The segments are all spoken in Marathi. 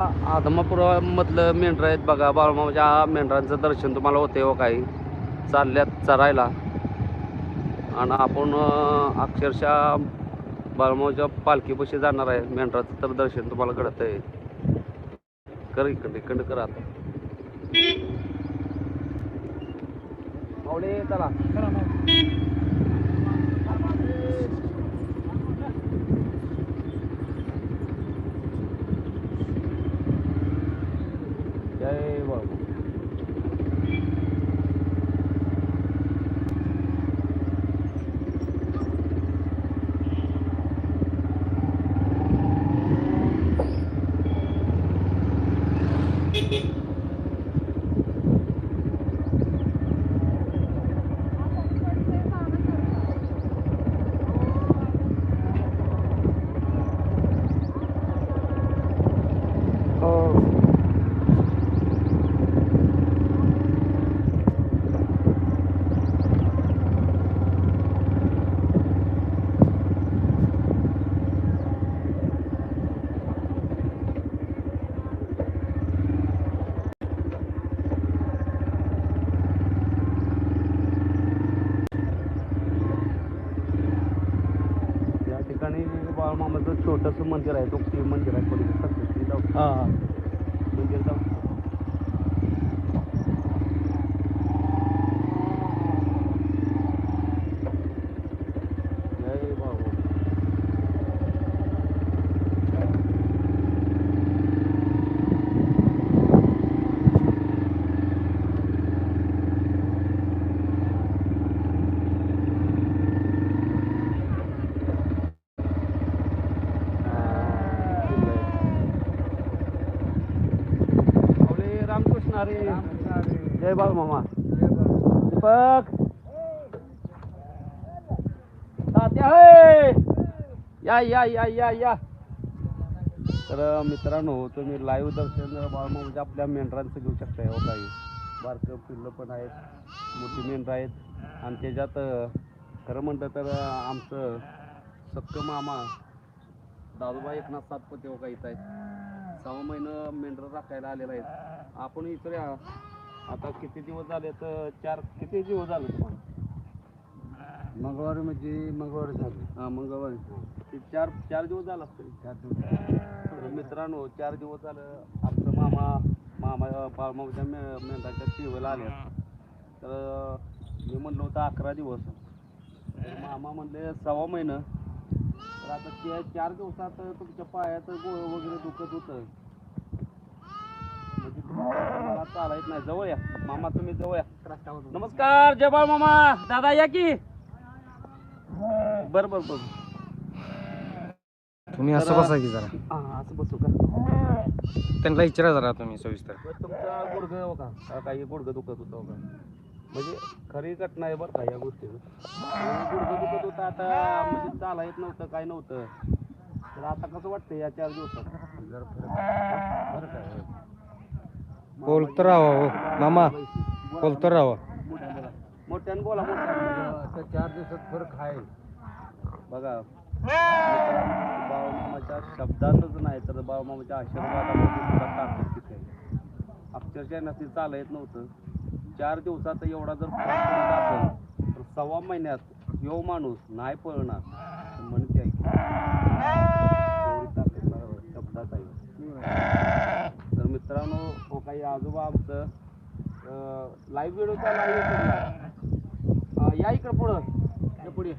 आदमापुरामधलं मेंढरं आहेत बघा बाळमाच्या मेंढरांचं दर्शन तुम्हाला होते हो काही. चालल्यात चरायला. आणि आपण अक्षरशः बाळमाच्या पालखीपाशी जाणार आहे. मेंढराचं तर दर्शन तुम्हाला घडत आहे कर इकडे इकडे करा आता. आवडे चला जय बाबा हो या ठिकाणी बाळमामाचं छोटंसं मंदिर आहे तो मंदिर आहे पलीकडे हा मंदिर जाऊ जय बाबा आपले रामकृष्ण हरी जय बाबू मामा. दीपक. तात्या या या या या या. तर मित्रांनो तुम्ही लाईव्ह दर्शन म्हणजे आपल्या मेंढरांचं घेऊ शकताय हो काही. बारकं पिल्लं पण आहेत मोठी मेंढरं आहेत. आणि त्याच्यात खरं म्हणतं तर आमचं सक्क मामा दादोबा एकनाथ सातपते हो काही इथं आहेत. सहा महिनं मेंढरं राखायला आलेलं आहेत. आपण इकडे आ- आता किती दिवस झाले तर चार किती दिवस झाले? तुम्हाला मंगळवारी म्हणजे मंगळवारी झाली. हा मंगळवारी. ते चार चार दिवस झाला असतील. चार दिवस तर मित्रांनो चार दिवस झालं आमचं मामा मामा बाळमामाच्या मे मेंढराच्या टीव्हीला आले तर मी म्हणलं होतं अकरा दिवस. मामा म्हणले सव्वा महिनं. तर आता त्या चार दिवसात तुमच्या पायात गोळ वगैरे दुखत होतं. म्हणजे तुम्हाला चाला येत नाही. जवळ या. मामा तुम्ही जवळ या. नमस्कार जय बाळ मामा. दादा या की? बर बर बर. तुम्ही असं बसा की जरा. हा असं बसू का? त्यांना विचारा जरा तुम्ही सविस्तर. तुमचा गुडघं का काही गुडघं दुखत होतं का म्हणजे खरी घटना आहे बरं का या गोष्टीचं. गुडघं होतं आता म्हणजे चाला येत नव्हतं काय नव्हतं. तर आता कसं वाटतं या चार दिवसात? बोलत राहा हो मामा बोलत राहा मोठ्यानं बोला मोठ्यानं. चार दिवसात फरक आहे. बघा बाळमामाच्या शब्दातच नाही तर बाळमामाच्या आशीर्वादामध्ये सुद्धा ताकद आहे. अक्षरशः नसती चाला येत नव्हतं. चार दिवसाचा एवढा जर असेल तर सव्वा महिन्यात यो माणूस नाही पळणार. म्हणते शब्दात आहे तर मित्रांनो हो काही आजोबा आमचं लाईव्ह व्हिडिओ चालू या इकडं पुढं. पुढे.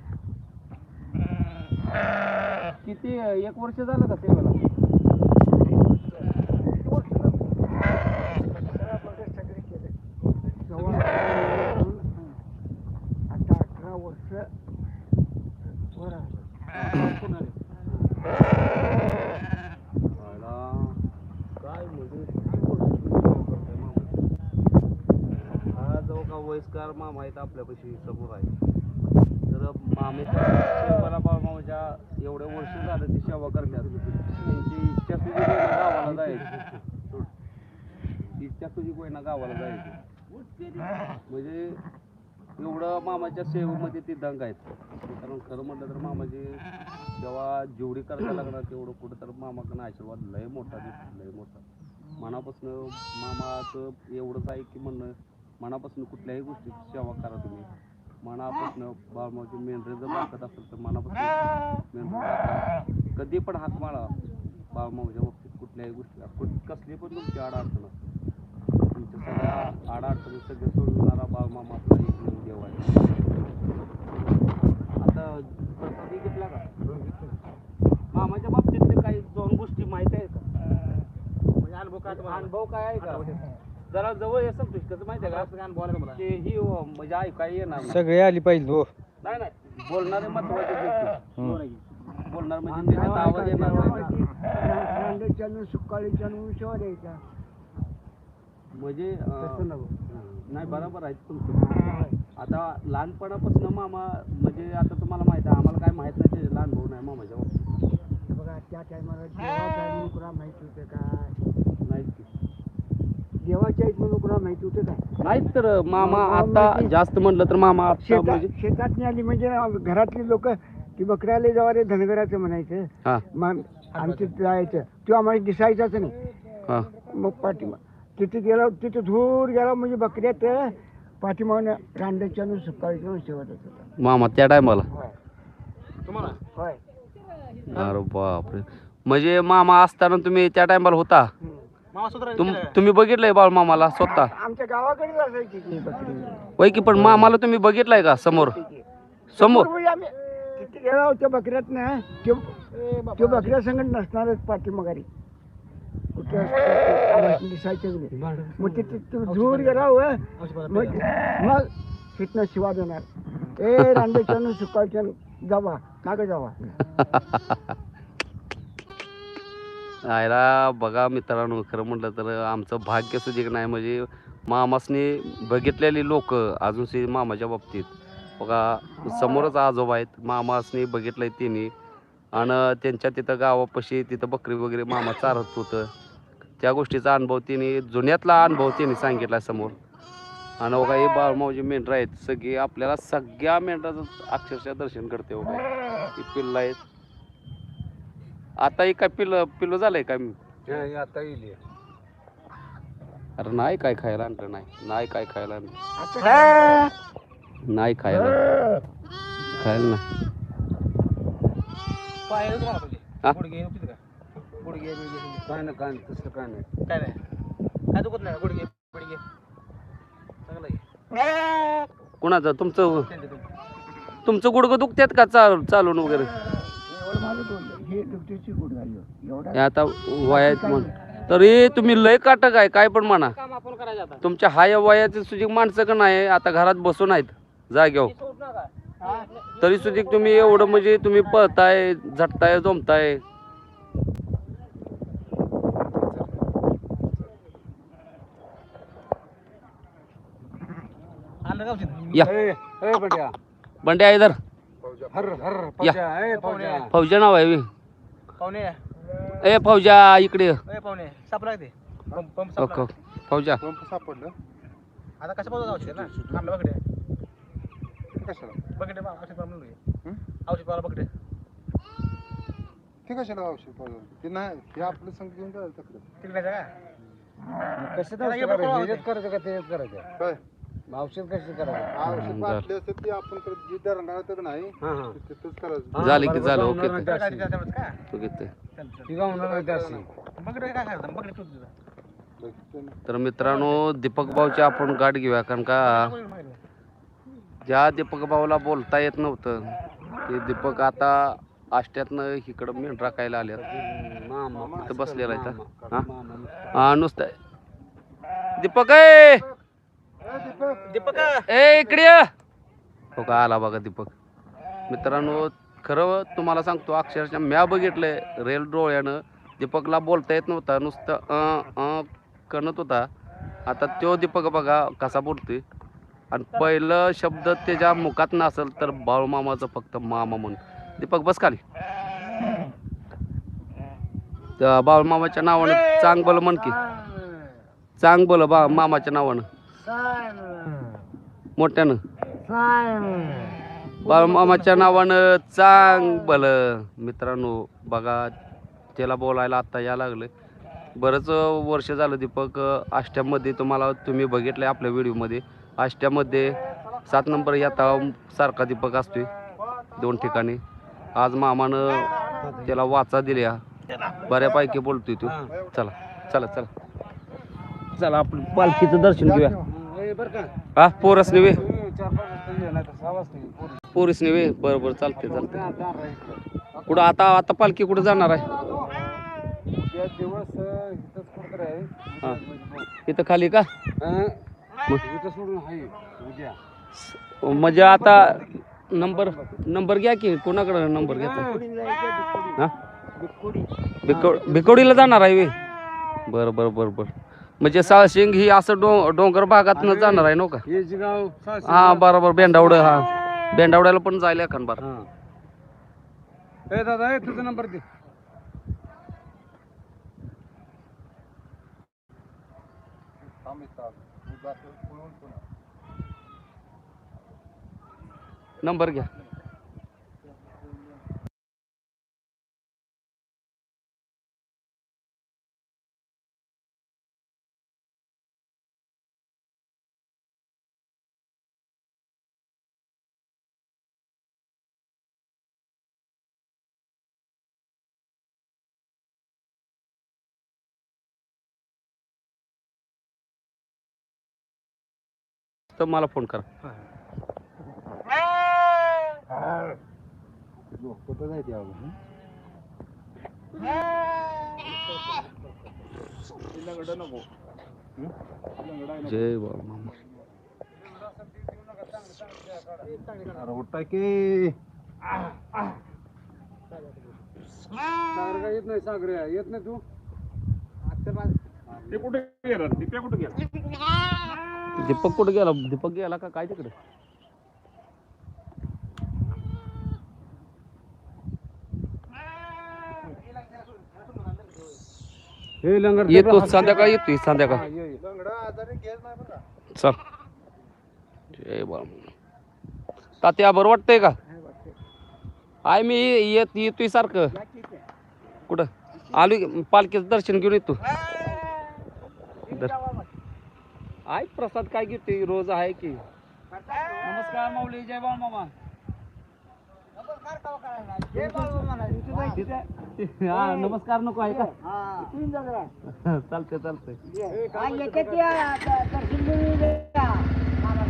किती एक वर्ष झालं का सेवेला आता अठरा वर्ष वर काय म्हणजे हा जो का आता आपल्यापाशी समोर आहे. तर मामेच्या सेवाला मामाच्या एवढ्या वर्ष झालं ती सेवा करण्यात. त्यांची इच्छा तुझी कोयना गावाला जायची. इच्छा तुझी कोयना गावाला जायची. म्हणजे एवढं मामाच्या सेवेमध्ये ती दंग आहेत. कारण खरं म्हटलं तर मामाची जेव्हा जेवढी करायला लागणार तेवढं कुठं तर मामाकडनं आशीर्वाद लय मोठा लय मोठा. मनापासून मामाचं एवढंच आहे की म्हणणं मनापासून कुठल्याही गोष्टीची सेवा करा तुम्ही. मनापासून बाळमाची मेंढरे जर दाखवत असेल तर मनापासून मेंढरे कधी पण हात माळा बाळमाच्या बाबतीत कुठल्याही गोष्टीला. कुठ कसली पण तुमची अडचण असते तुमच्या सगळ्या अडचणी सगळे सोडवणारा बाळमामा आपला एक देव आहे. आता प्रसाद घेतला का? मामाच्या बाबतीत काही दोन गोष्टी माहिती आहेत का? अनुभव काय अनुभव काय आहे का? जरा जवळ येतात तुम्ही कसं माहिती आहे का? का मला. की ही अं, म्हणजे ऐकाय येणार नाही. सगळे आली पाहिजे हो. नाही नाही. बोलणारे महत्त्वाचे व्यक्ती. बोलणार म्हणजे त्याच्यात आवाज येणार नाही. सुकाळीच्यानं शेवा द्यायच्या म्हणजे तसं अं, नको. नाही बरोबर आहे तुमचं. आता लहानपणापासून मामा म्हणजे आता तुम्हाला माहिती आहे आम्हाला काय माहीत नाही ते लहान भाऊ नाही मामाच्या बाबतीत हे बघा त्या टायमाला नोकरा माहिती होतं काय नाहीच की. देवाच्या इथं नोकरा माहिती होतं काय नाहीच तर मामा आता म्हणजे- जास्त म्हणलं तर मामा आता शेतात म्हणजे शेतात आली म्हणजे घरातली लोक ती बकऱ्याला जेव्हा रे धनगराचं म्हणायचं. हा. मग आमचं जायचं. तो आम्हाला दिसायचाच नाही. हा. मग पाठीमा तिथे गेला तिथे धूर गेला म्हणजे बकऱ्यात पाठीमागनं रांड्याच्या सुकाळीच्या शेवट होता मामा त्या टायमाला? तुम्हाला? होय. अरे बापरे. म्हणजे मामा असताना तुम्ही त्या टायमाला होता? तुम तुम्ही बघितलंय बाळ मामाला स्वतः? आमच्या गावाकडेच असायची ती बकरी? वय की पण मामाला तुम्ही बघितलंय का समोर? समोर. म्हणजे आम्ही गेला होत्या बकऱ्यात ना त्यो त्यो बकऱ्या संगत नसणारच पाठीमागारी कुठे असतं, आवाज दिसायचंच नाही. मग तिथे तो धूर गेला हो मग मग तिथनं शिवा देणार. ए रांडेच्यानं सुकाळच्या जावा मागं जावा. आयला बघा मित्रांनो खरं म्हटलं तर आमचं भाग्य सुधीक नाही म्हणजे मामासनी बघितलेली लोक अजून सी मामाच्या बाबतीत. बघा समोरच आजोबा आहेत मामासनी बघितलंय त्यांनी आणि त्यांच्या तिथं गावापाशी तिथं बकरी वगैरे मामा चारत होतं. त्या गोष्टीचा अनुभव त्यांनी जुन्यातला अनुभव त्यांनी सांगितला समोर. आणि बघा हे बाळमावजी मेंढरं आहेत सगळी आपल्याला सगळ्या मेंढराचं अक्षरशः दर्शन करते बघा. ही पिल्ला आहेत. आता ही काय पिल्ल पिल्लू झालंय काय आता येईल अरे नाही काय खायला आणलं नाही. नाही काय खायला आणलं. नाही खायला. खायला नाही. हा? गुडघे गुडघे काय ना काय तसं काय नाही. काय नाही. काय दुखत नाही? गुडघे गुडघे. चांगलं आहे. कुणाचं? तुमचं? तुमचं गुडघं दुखतात का चाल चालून वगैरे? हे एवढा हे आता वयात म्हण तरी तुम्ही लय काटक आहे काय पण म्हणा. काम आपण करायचं आता. तुमच्या हाय वयाची सुजी माणसं का नाही आता घरात बसून आहेत. जाग्यावर तरी सुधी तुम्ही एवढं म्हणजे तुम्ही पळताय झटताय जमताय. या. ए बंड्या. बंड्या इधर. हर हर या. फौजा ए फौजा फौजा नाव आहे बे. पाहुणे ए फौजा इकडे ये. ए पाहुणे साप लागते. पंप पंप साप. फौजा. पंप सापडलं. आता कशा पाहतो औषध ना? आणलं बघडे कशाला? बघडे बा औषध पाहिलं हं? औषध पाहिलं बघडे ते कशाला औषध पाहिजे ते नाही ते आपलं संग घेऊन तिकडे तिकडे का कसं त्याला हे बघा ह्याच्यात करायचं? का त्याच्यात करायचं? काय? औषध कसं करायचं? औषध बाटली असते ती आपण करत जी धरणार तर नाही. ते तिथंच करायचं. झालं की झालं ओके ते. ते. तर मित्रांनो दीपक भाऊची आपण गाठ घेऊया कारण का ज्या दीपक भाऊला बोलता येत नव्हतं ते दीपक आता आष्ट्यातनं इकडं मेंढ राखायला आले इथं बसलेला आहे इथं. हा? हा नुसतं. दीपक ए! दीपक ए इकडे ये. हो का आला बघा दीपक. मित्रांनो खरं तुम्हाला सांगतो अक्षरशः म्या बघितलंय रेल डोळ्यानं. दीपकला बोलता येत नव्हता नुसतं अं अं कणत होता. आता तो दीपक बघा कसा बोलतोय. आणि पहिलं शब्द त्याच्या मुखात नसेल तर बाळूमामाचं फक्त मामा म्हण दीपक बस खाली. त्या बाळूमामाच्या नावानं चांग बोल म्हण की. चांग बोल बा मामाच्या नावानं. मोठ्यानं. बाळमामाच्या नावानं चांग बल. मित्रांनो बघा त्याला बोलायला आत्ता या लागलं. बरंच वर्ष झालं दीपक आष्ट्यामध्ये तुम्हाला तुम्ही बघितलंय आपल्या व्हिडिओमध्ये. आष्ट्यामध्ये सात नंबर याता सारखा दीपक असतोय दोन ठिकाणी. आज मामानं त्याला वाचा दिल्या. बऱ्यापैकी बोलतोय तू. चला चला चला. चला आपण पालखीचं दर्शन घेऊया. हा पोरस वे पोरीस. वे बरं बरं चालते चालते कुठं आता आता पालखी कुठं जाणार आहे? हा. इथं खाली का? म्हणजे आता नंबर नंबर घ्या की कोणाकडे नंबर हा? भिकव भिकवडीला जाणार आहे वे बरं बरं बरं बरं. म्हणजे साळशिंग ही असं डो डोंगर भागातनं जाणार आहे नो का? हा बरोबर बेंडावड हा. बेंडावड्याला पण जायला एखाद बार. ए दादा ए तुझा नंबर दे. नंबर घ्या. तर मला फोन करा. जय बाबा मामा. येत नाही सागर येत नाही तू. दीपक कुठे गेला? दीपक गेला का? काय तिकडे? हे येतो संध्याकाळ येतोय संध्याकाळ. चल. जय बाबा तात्या बरं वाटतंय का? आहे मी येत येतोय सारखं. कुठं? आलो की पालखीचं दर्शन घेऊन येतो. आहे प्रसाद काय घेतोय रोज आहे की? नमस्कार माऊली जय बाळ मामा. हा नमस्कार नको आहे का चालतंय चालतंय.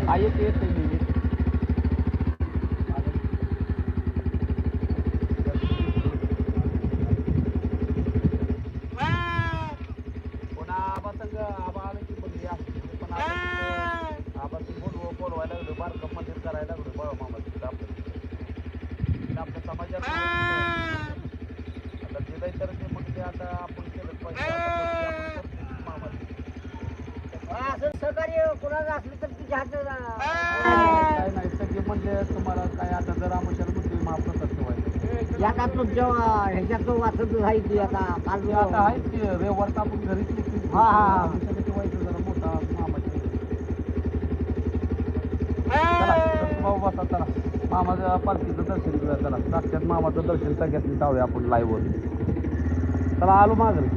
हा येते येते मी येते. पुन्हा आबासंग आबा आलं की बघ या. पण आपण तिथं आबासंग बोलव- बोलवायला लागलो बारकं मंदिर करायला लागलो बाळा मामा तिथं आपलं तिथं आपल्या समाजात आता ते नाही तर ते मग ते आता आपण केलं पाहिजे आता ते मामाचं. काय नाही सगळे म्हणले तुम्हाला काय आता जर आमच्याला म्हणतोय महाप्रसाद ठेवायचं ह्याच्यात वाचत राहायची आता काल ते आता आहेच की रविवारचं आपण घरीच निघतोय. हा, हा, हा. आमच्याला ठेवायचं जरा मोठा मामाच्या चला तर भाऊ बसा चला मामाच्या पालखीचं दर्शन घेऊया चला साक्षात मामाचं दर्शन सगळ्यात जाऊया आपण लाईव्ह वर. चला आलो माघारी.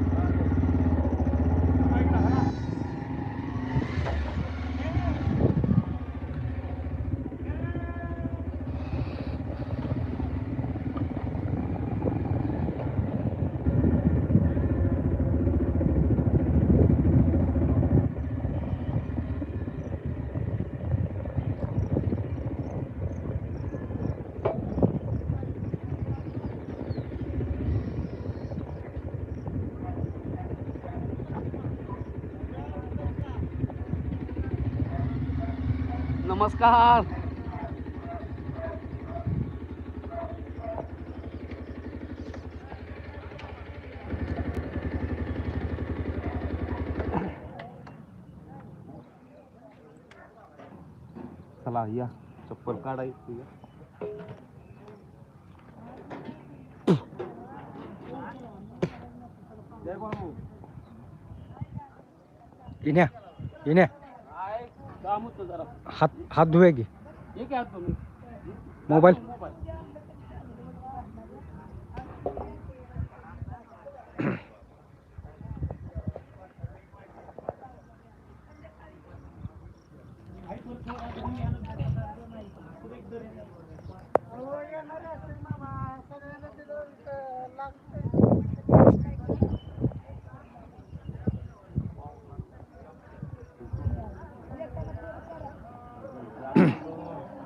नमस्कार चला या चप्पल काढायची इन्या इन्या काम होतं जरा हात हात धुवे की हे घ्या तुम्ही मोबाईल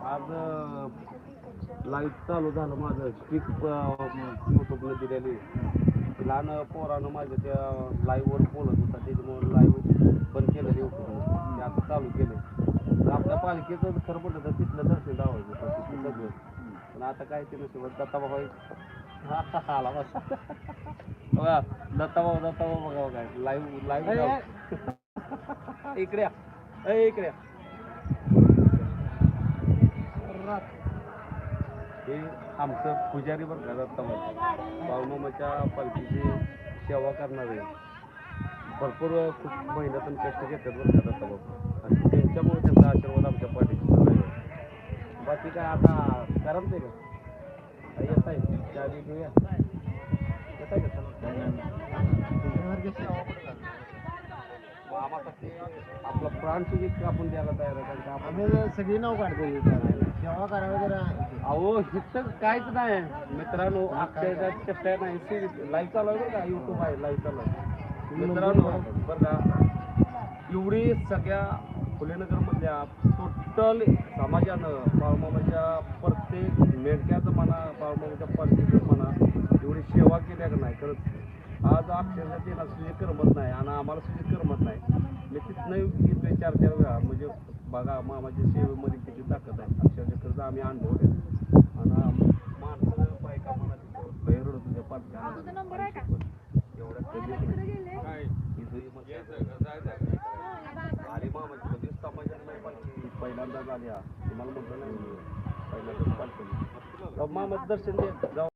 आज लाईव्ह चालू झालं माझं. स्ट्रिक युट्यूबला दिलेली. लहान पोरानं माझ्या त्या लाईव्हवर बोलत होता. त्याच्यामुळे लाईव्ह बंद केलं युट्यूबनं ते आता चालू केलं आपल्या पालखीचं खरं म्हटलं तर तिथलं दर्शन लावायचं होतं. तिथलं सगळं. पण आता काय ते नशिबात दत्ताबाबा हा आला बस. बघा दत्ताबाबा दत्ताबाबा बघा काय लाईव्ह लाईव्ह इकडे इकडे या. हे आमचं पुजारी बरं दत्ताबाबा बाळमामाच्या पालखीची सेवा करणारे. भरपूर खूप मेहनत आणि कष्ट घेतात बरं का दत्ताबाबा आणि त्यांच्यामुळे त्यांचा आशीर्वाद आमच्या पाठीशी आहे. बाकी काय आता नाही का? येत आहे. चहा घेऊया. येत आहे का? मामासाठी आपला प्राण सुद्धा आपण द्यायला तयार आहे कारण का आपण सगळी नाव काढते सेवा करावी जरा अहो इथं काहीच नाही. मित्रांनो अक्षरशः चेष्टा नाही लाईव्ह चालू आहे बरं का? युट्यूब आहे लाईव्ह चालू आहे. मित्रांनो बरं का? एवढी सगळ्या फुलेनगरमधल्या टोटल समाजानं बाळमामाच्या प्रत्येक मेडक्याचं म्हणा बाळमामाच्या पालखीचं म्हणा एवढी सेवा केल्या का नाही? खरंच आज अक्षरशः त्यांना सुद्धा करमत नाही आणि आम्हाला सुद्धा करमत नाही. मी तिथनं येतोय चार चार वेळा म्हणजे बघा मामाच्या सेवेमध्ये किती ताकद आहे. अक्षरशः खरंच आम्ही अनुभवले. आणि माणसं बायका म्हणा बाहेर होत्या पालख्या एवढ्या मामाची कधीच नाही पालखी. आली हा. तुम्हाला म्हटलं नाही. मी. पहिल्यांदाच पालखी. मामाचं दर्शन दे जाऊ.